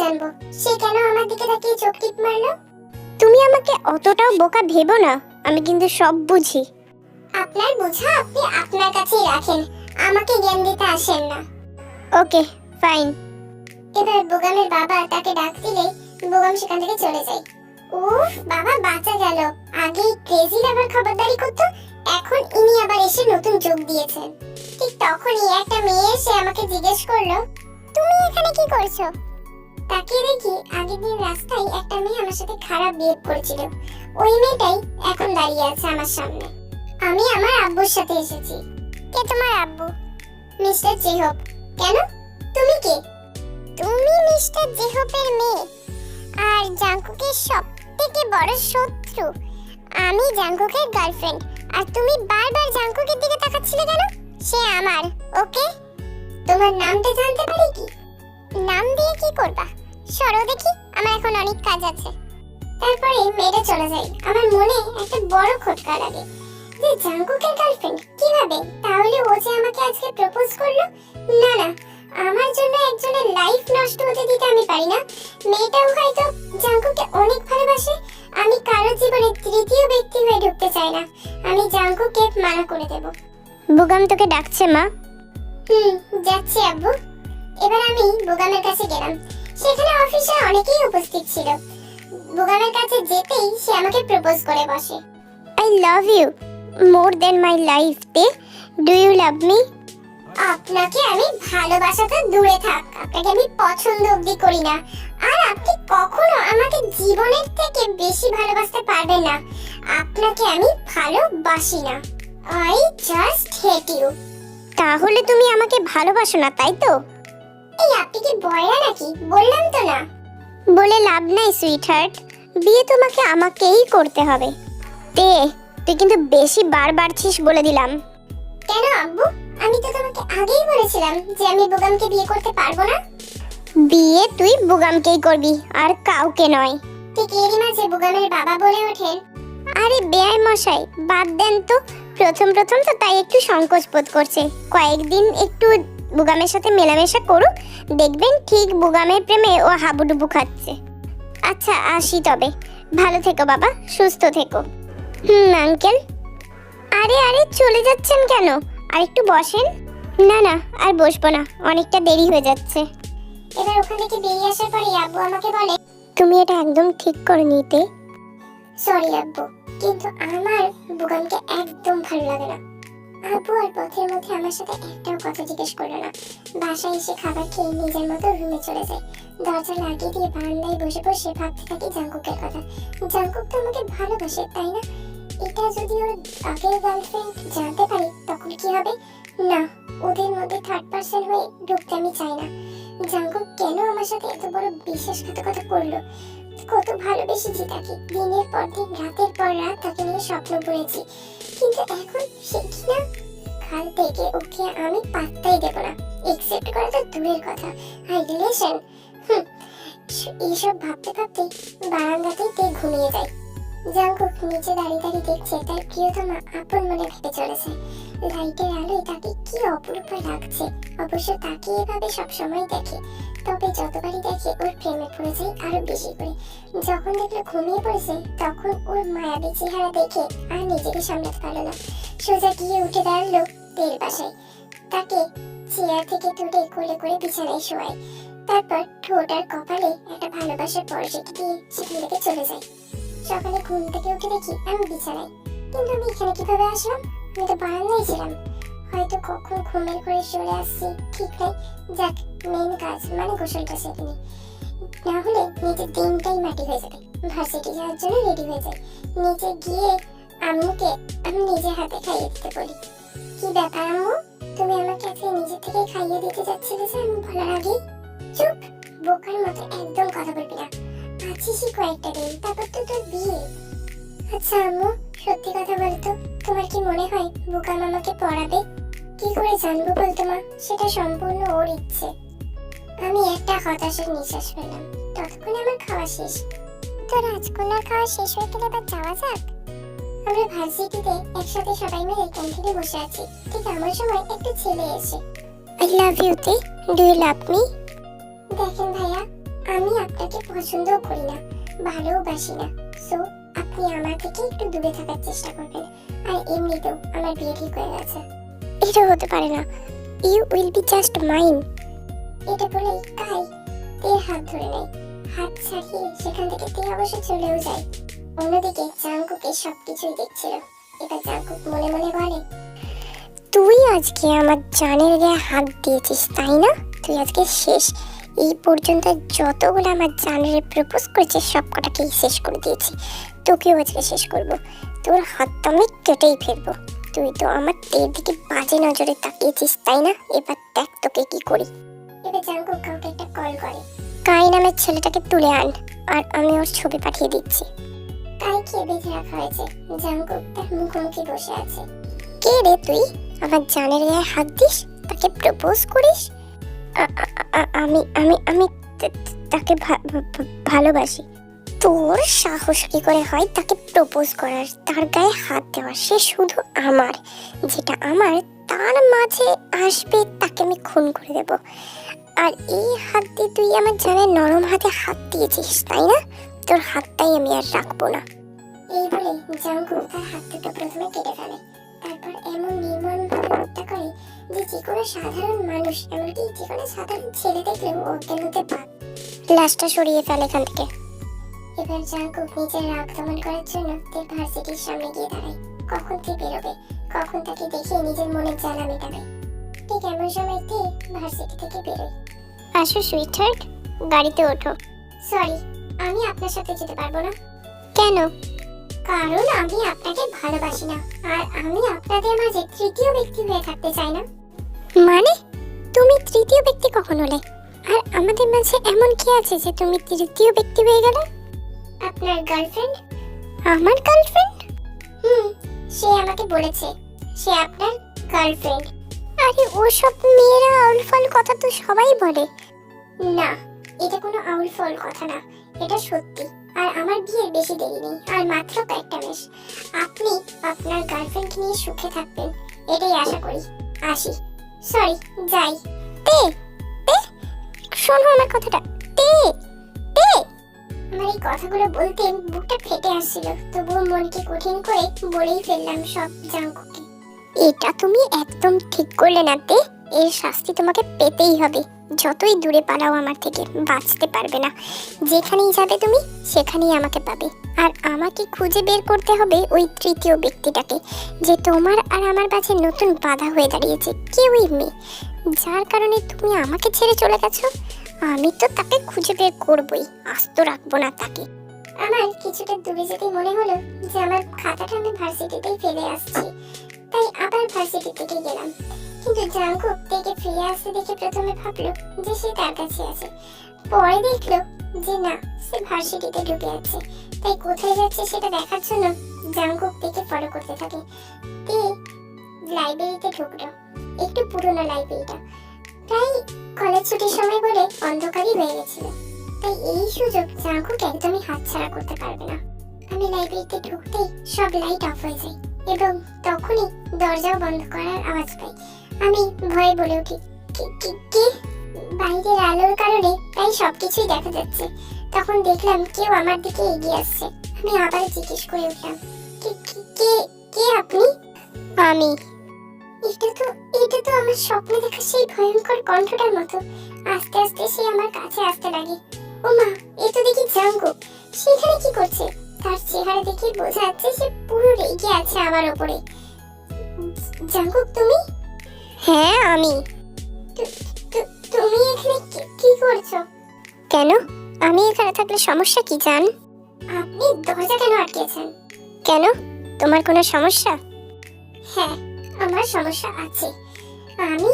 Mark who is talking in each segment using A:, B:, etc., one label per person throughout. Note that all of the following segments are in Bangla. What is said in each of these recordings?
A: জানব। সে কেন আমার দিকে তাকিয়ে চোখ টিপ মারলো?
B: তুমি আমাকে অতটাও বোকা ভেবো না, আমি কিন্তু সব বুঝি।
A: আপনার বোঝা আপনি আপনার কাছেই রাখেন, আমাকে জ্ঞান দিতে আসেন না।
B: Okay, fine.
A: এবার বোগামের বাবা তাকে ডাক দিলে বোগাম সেখান থেকে চলে যায়। উফ, বাবা, বাঁচা গেল। আগে ক্রেজি আবার খবরদারি করতো, এখন ইনি আবার এসে নতুন যোগ দিয়েছেন। ঠিক তখনই একটা মেয়ে এসে আমাকে জিজ্ঞেস করল, তুমি এখানে কি করছ? তাকিয়ে দেখি আগের দিন রাস্তায় একটা মেয়ে আমার সাথে খারাপ বিহেভ করেছিল। ওই মেয়েটাই এখন দাঁড়িয়ে আছে আমার সামনে। আমি আমার আব্বুর সাথে এসেছি। কে তোমার আব্বু? মিস্টার জেহব। কেন? তুমি কে? তুমি মিস্টার জেহবের মেয়ে। আর জাঙ্কুকের সব থেকে বড় শত্রু। আমি জাঙ্কুকের গার্লফ্রেন্ড। আর তুমি বারবার জাঙ্কুকের দিকে তাকাচ্ছিলে কেন? সে আমার, ওকে? তোমার নামটা জানতে পারি কি? নাম দিয়ে কি করবা? সরো দেখি আমার এখন অনেক কাজ আছে। তারপরে মেয়েটা চলে যায়। আমার মনে একটা বড় খটকা লাগে যে জাঙ্কুকের গার্লফ্রেন্ড কীভাবে? তাহলে ও যে আমাকে আজকে প্রপোজ করল? না না আমার জন্য একজনের লাইফ নষ্ট হতে দিতে আমি পারি না। মেয়েটাও হয়তো জাঙ্কুকে অনেক ভালোবাসে। আমি কারও জীবনে তৃতীয় ব্যক্তি হয়ে ঢুকতে চাই না। আমি জাঙ্কুকে মানা করে দেব।
B: বুগাম তোকে ডাকছে মা।
A: হুম যাচ্ছি আব্বু। এবার আমি বুগামের কাছে গেলাম। সেখানে অফিসে অনেকেই উপস্থিত ছিল। বুগামের কাছে যেতেই সে আমাকে প্রপোজ করে বসে।
B: I love you more than my life তে। ডু ইউ লাভ মি
A: আপনাকে আমি ভালোবাসা তো দূরে থাক। আপনাকে আমি পছন্দ অবধি করি না। আর আপনি কখনো আমাকে জীবনের থেকে বেশি ভালোবাসতে পারবেন না। আপনাকে আমি ভালোবাসি না। আই জাস্ট হেট ইউ
B: তাহলে তুমি আমাকে ভালোবাসো না, তাই তো?
A: এই আপনি কি বয়রা নাকি? বললাম তো না।
B: বলে লাভ নাই সুইট হার্ট বিয়ে তোমাকে আমাকেই করতে হবে। তে, তুই কিন্তু বেশি বার বাড়ছিস বলে দিলাম।
A: কেন আব্বু? আমি তো তোমাকে আগেই বলেছিলাম যে আমি বুগামকে বিয়ে করতে পারব না।
B: বিয়ে তুই বুগামকেই করবি, আর কাউকে নয়।
A: ঠিক এরই মাঝে বুগামের বাবা বলে ওঠেন
B: আরে বেয়াই মশাই, বাদ দেন তো। প্রথম প্রথম তো তাই একটু সংকোচ বোধ করছে। কয়েকদিন একটু বুগামের সাথে মেলামেশা করুক, দেখবেন ঠিক বুগামের প্রেমে ও হাবুডুবু খাচ্ছে। আচ্ছা আসি তবে। ভালো থেকো বাবা, সুস্থ থেকো। হুম, আঙ্কেল। আরে আরে, চলে যাচ্ছেন কেন? আর একটু বসেন। না না, আর বসবো না, অনেকটা দেরি হয়ে যাচ্ছে।
A: এবার ওখান থেকে বেরিয়ে আসার পরে আব্বু আমাকে বলে,
B: তুমি এটা একদম ঠিক করে নিতে।
A: সরি আব্বু, কিন্তু আমার বুগামকে একদম ভালো লাগে না। আব্বু আর পথের মধ্যে আমার সাথে একটাও কথা জিজ্ঞেস করল না। বাসায় এসে খাবার খেয়ে নিজের মতো রুমে চলে যায়। দরজা লাগিয়ে দিয়ে বারান্দায় বসে বসে ভাবতে থাকি জাঙ্কুকের কথা। জাঙ্কুক তো আমাকে ভালোবাসে, তাই না? এটা যদি ওর আগের গার্লফ্রেন্ড জানতে পারে, তখন কি হবে? না, ওদের মধ্যে থার্ড পার্সন হয়ে ঢুকতে আমি চাই না। জাঙ্কুক কেন আমার সাথে এত বড় বিশ্বাসঘাতকতা করল? কত ভালোবেসেছি তাকে। দিনের পর দিন, রাতের পর রাত তাকে নিয়ে স্বপ্ন পড়েছি কিন্তু এখন সে কিনা থেকে ওকে আমি পাত্তাই দেবো না। একসেপ্ট করা তো দূরের কথা। আর রিলেশন এইসব ভাবতে ভাবতে বারান্দাতেই ঘুমিয়ে যায়। জাঙ্কুক নিচে দাঁড়িয়ে দাঁড়িয়ে দেখছে, তার প্রিয়তমা আপন মনে ভেবে চলেছে। লাইটের আলোয় তাকে কি অপরূপ লাগছে। অবশ্য তাকে এভাবে সবসময় দেখে, তবে যতবারই দেখে ওর প্রেমে পড়ে যায় আরও বেশি করে। যখন দেখল ঘুমিয়ে পড়েছে, তখন ওর মায়াবী চেহারা দেখে আর নিজেকে সামলাতে পারল না। সোজা গিয়ে উঠে দাঁড়াল তের বাসায়। তাকে চেয়ার থেকে তুলে কোলে করে বিছানায় শোয়ায়। তারপর ঠোঁট আর কপালে একটা ভালোবাসার পরশিটি দিয়ে সেখান থেকে চলে যায়। সকালে ঘুম থেকে উঠে দেখি আমি বিছানায়। কিন্তু আমি এখানে কীভাবে আসলাম? আমি তো বারান্দায় ছিলাম। হয়তো কখন ঘুমের করে চলে আসছি, ঠিক নাই। যাক মেন কাজ মানে গোসলটা সেরে নি। হলে নিজের দিনটাই মাটি হয়ে যাবে। ভার্সিটি যাওয়ার জন্য রেডি হয়ে যায় নিচে গিয়ে আম্মুকে আমি নিজের হাতে খাইয়ে দিতে বলি। কি ব্যাপার আম্মু? তুমি আমাকে আজকে নিজে থেকে খাইয়ে দিতে যাচ্ছিলে যে, আমি বলার আগেই? চুপ! বোকার মতো একদম কথা বলবি না। আছিসই কয়েকটা দিন, তারপর তো তোর বিয়ে। আচ্ছা আম্মু, সত্যি কথা বলতো, তোমার কি মনে হয় বোকাম আমাকে পড়াবে? কি করে জানব বলতো মা? সেটা সম্পূর্ণ ওর ইচ্ছে। আমি একটা হতাশার নিঃশ্বাস পেলাম ততক্ষণে আমার খাওয়া শেষ। তো রাজকন্যার খাওয়া শেষ হয়ে গেলে এবার যাওয়া যাক? আমরা ভার্সিটিতে একসাথে সবাই মিলে ক্যান্টিনে বসে আছি, ঠিক এমন সময় একটা ছেলে এসে
B: আই লাভ ইউ তে। ডু ইউ লাভ মি
A: দেখেন ভাইয়া আমি আপনাকে পছন্দ করি না, ভালোবাসি না। সো আপনি আমার থেকে একটু দূরে থাকার চেষ্টা করবেন। আর এমনিতেও আমার বিয়ে ঠিক হয়ে গেছে।
B: এটা হতে পারে না। You will be just mine
A: এটা বলেই কাই তের হাত ধরে নেয়। হাত ছাড়িয়ে সেখান থেকে তে অবশ্য চলেও যায়। অন্যদিকে জাঙ্কুকে সবকিছুই দেখছিল। এবার জাঙ্কুক মনে মনে বলে,
B: তুই আজকে আমার জানের গায়ে হাত দিয়েছিস, তাই না? তুই আজকে শেষ। এই পর্যন্ত যতগুলো আমার জানের প্রপোজ করেছে সব কটাকেই শেষ করে দিয়েছি। তোকেও আজকে শেষ করব। তোর হাত তো আমি কেটেই ফেলব। তুই তো আমার তের দিকে বাজে নজরে তাকিয়েছিস, তাই না? এবার দেখ তোকে কি করি।
A: এবার জাঙ্কুক কাউকে একটা কল করে।
B: কাই নামের ছেলেটাকে তুলে আন, আর আমি ওর ছবি পাঠিয়ে দিচ্ছি।
A: কাইকে বেঁধে রাখা হয়েছে? জাঙ্কুক তার মুখোমুখি বসে আছে।
B: কে রে তুই? আমার জানের গায়ে হাত দিস? তাকে প্রপোজ করিস? আমি আমি আমি তাকে ভালোবাসি। তোর সাহস কি করে হয় তাকে প্রপোজ করার? তার গায়ে হাত দেওয়া, সে শুধু আমার। যেটা আমার, তার মাঝে আসবে, তাকে আমি খুন করে দেব। আর এই হাত দিয়ে তুই আমার জানের নরম হাতে হাত দিয়েছিস, তাই না? তোর হাতটাই আমি আর রাখব না।
A: এই বলে জাঙ্কুক তার হাত দুটো প্রথমে কেটে ফেলে। তারপর এমন নির্মম ভাবে হত্যা করে যে যে কোনো সাধারণ মানুষ এমনকি যে কোনো সাধারণ ছেলে দেখলেও অজ্ঞান হতে পারে?
B: লাশটা সরিয়ে ফেল এখান থেকে।
A: এবার জাঙ্কুক নিজের রাগ দমন করার জন্য তে ভার্সিটির সামনে গিয়ে দাঁড়ায়। কখন তে বেরোবে? কখন তাকে দেখে নিজের মনের জ্বালা মেটাবে? ঠিক এমন সময় তে ভার্সিটি থেকে বেরোয়।
B: আসো সুইটহার্ট গাড়িতে ওঠো।
A: সরি আমি আপনার সাথে যেতে পারব না।
B: কেন?
A: কারণ আমি আপনাকে ভালোবাসি না। আর আমি আপনাদের মাঝে তৃতীয় ব্যক্তি হয়ে থাকতে চাই না।
B: মানে? তুমি তৃতীয় ব্যক্তি কখন হলে আর আমাদের মাঝে এমন কি আছে যে তুমি তৃতীয় ব্যক্তি হয়ে গেলে?
A: আপনার গার্লফ্রেন্ড
B: আমার গার্লফ্রেন্ড
A: হুম সে আমাকে বলেছে। সে আপনার গার্লফ্রেন্ড
B: আরে ওসব মেয়েরা আউলফাল কথা তো সবাই বলে।
A: না এটা কোনো আউল ফল কথা না। এটা সত্যি। আর আমার বিয়ের বেশি দেরি নেই, আর মাত্র কয়েকটা মাস। আপনি আপনার গার্লফ্রেন্ডকে নিয়ে সুখে থাকবেন, এটাই আশা করি। আসি। সরি যাই।
B: তে তে, শোনো আমার কথাটা। তে তে।
A: আমার এই কথাগুলো বলতে বুকটা ফেটে আসছিল, তবুও মনকে কঠিন করে বলেই ফেললাম সব জাঙ্কুকে।
B: এটা তুমি একদম ঠিক করলে না, তে। এর শাস্তি তোমাকে পেতেই হবে। যতই দূরে পালাও আমার থেকে, বাঁচতে পারবে না। যেখানেই যাবে তুমি, সেখানেই আমাকে পাবে। আর আমাকে খুঁজে বের করতে হবে ওই তৃতীয় ব্যক্তিটাকে, যে তোমার আর আমার কাছে নতুন বাধা হয়ে দাঁড়িয়েছে, কেউই মেয়ে যার কারণে তুমি আমাকে ছেড়ে চলে গেছো, আমি তো তাকে খুঁজে বের করবই, আস্ত রাখব না তাকে।
A: আমার কিছুটা দূরে যেতে মনে হলো যে আমার খাতাটা আমি ভার্সিটিতেই ফেলে আসছি। তাই আবার ভার্সিটি থেকে গেলাম। কিন্তু জাঙ্কুক থেকে ফিরে আসতে দেখে প্রথমে ভাবলো যে সে তার কাছে আছে। পরে দেখল যে না, সে ভার্সিটিতে ঢুকে আছে। তাই কোথায় যাচ্ছে সেটা দেখার জন্য জাঙ্কুক থেকে ফলো করতে থাকে। তে লাইব্রেরিতে ঢুকলো, একটু পুরনো লাইব্রেরিটা প্রায় কলেজ ছুটির সময় বলে অন্ধকারই হয়ে গেছিল। তাই এই সুযোগ জাঙ্কুক একদমই হাতছাড়া করতে পারবে না। আমি লাইব্রেরিতে ঢুকতেই সব লাইট অফ হয়ে যায় এবং তখনই দরজাও বন্ধ করার আওয়াজ পাই। আমি ভয়ে বলে উঠি। "কি- বাইরের আলোর কারণে তাই সবকিছুই দেখা যাচ্ছে। তখন দেখলাম কেউ আমার দিকে এগিয়ে আসছে। আমি আবার জিজ্ঞেস করে উঠলাম, "কি- কি- কে আপনি?
B: আমি।
A: এটা তো এটা তো আমার স্বপ্নে দেখা সেই ভয়ঙ্কর কণ্ঠটার মতো। আস্তে আস্তে সে আমার কাছে আসতে লাগে। ও মা এ তো দেখি জাঙ্কুক সেখানে কি করছে? তার চেহারা দেখে বোঝা যাচ্ছে সে পুরো রেগে আছে আমার ওপরে। জাঙ্কুক তুমি?
B: হ্যাঁ আমি।
A: তুমি এখানে কি- করছ?
B: কেন? আমি এখানে থাকলে সমস্যা কি জান?
A: আপনি দরজা কেন আটকেছেন?
B: কেন? তোমার কোনো সমস্যা?
A: হ্যাঁ আমার সমস্যা আছে। আমি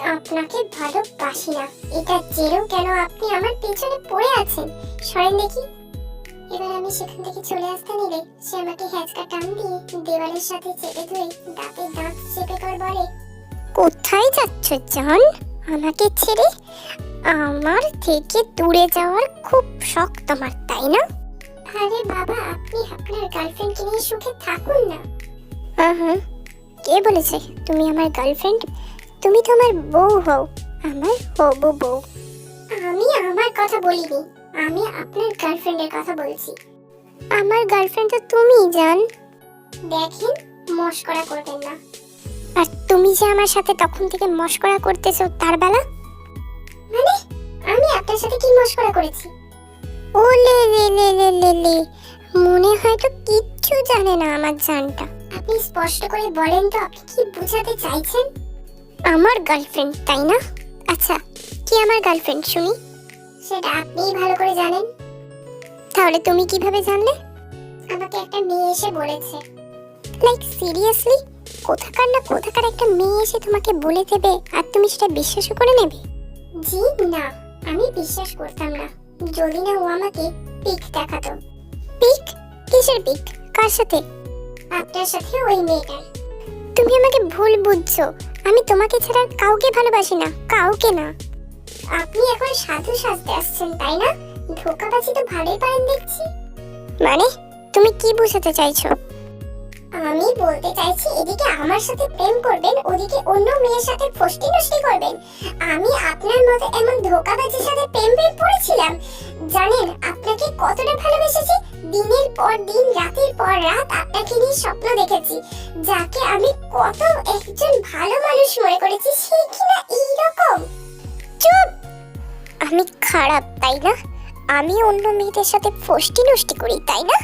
A: আপনাকে ভালোবাসি না। এটা জেরেও কেন আপনি আমার পেছনে পড়ে আছেন? সরেন দেখি। এবার আমি সেখান থেকে চলে আসতে নিলে সে আমাকে হ্যাচকা টান দিয়ে দেওয়ালের সাথে চেপে ধরে দাঁতে দাঁত চেপে কর বলে
B: কোথায় যাচ্ছ জন? আমাকে ছেড়ে আমার থেকে দূরে যাওয়ার খুব শখ তোমার তাই না?
A: আরে বাবা আপনি আপনার গার্লফ্রেন্ডকে নিয়ে সুখে থাকুন না।
B: আহা, কে বলেছে? তুমি আমার গার্লফ্রেন্ড? তুমি তো আমার বউ হও আমার হবু বউ।
A: আমি আমার কথা বলিনি আমি আপনার গার্লফ্রেন্ডের কথা বলছি।
B: আমার গার্লফ্রেন্ড তো তুমিই জান।
A: দেখেন মস্করা করবেন না।
B: তুমি যে আমার সাথে তখন থেকে মস্করা করতেছো তার বেলা?
A: মানে আমি আপনার সাথে কি মস্করা করেছি?
B: ও লে লে লে লে লে। লে মনে হয় তো কিচ্ছু জানে না আমার জানটা।
A: আপনি স্পষ্ট করে বলেন তো আপনি কি বোঝাতে চাইছেন?
B: আমার গার্লফ্রেন্ড তাই না? আচ্ছা কি আমার গার্লফ্রেন্ড শুনি।
A: সেটা আপনিই ভালো করে জানেন।
B: তাহলে তুমি কীভাবে জানলে?
A: আমাকে একটা মেয়ে এসে বলেছে।
B: লাইক সিরিয়াসলি কোথাকার না কোথাকার একটা মেয়ে এসে তোমাকে বলে দেবে আর তুমি সেটা বিশ্বাসও করে নেবে?
A: জি না আমি বিশ্বাস করতাম না। যদি না ও আমাকে পিক দেখাতো।
B: পিক? কিসের পিক? কার সাথে?
A: আপনার সাথে ওই মেয়েটার।
B: তুমি আমাকে ভুল বুঝছ। আমি তোমাকে ছাড়া কাউকে ভালোবাসি না কাউকে না।
A: আপনি এখন সাধু সাজতে আসছেন তাই না? ধোকাবাজি তো ভালোই পারেন দেখছি।
B: মানে? তুমি কি বোঝাতে চাইছো?
A: আমি বলতে চাইছি, এদিকে আমার সাথে প্রেম করবেন, ওদিকে অন্য মেয়ের সাথে ফষ্টি নষ্টি করবেন। আমি আপনার মতো এমন ধোকাবাজির সাথে প্রেম প্রেম পড়েছিলাম জানেন, আপনাকে কতটা ভালোবেসেছি? দিনের পর দিন, রাতের পর রাত আপনাকে নিয়ে স্বপ্ন দেখেছি। যাকে আমি কত একজন ভালো মানুষ মনে করেছি, সে কিনা এইরকম?
B: চুপ! আমি খারাপ, তাই না? আমি অন্য মেয়েদের সাথে ফষ্টি নষ্টি করি, তাই না?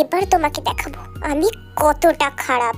B: এবার তোমাকে দেখাবো আমি কতটা খারাপ।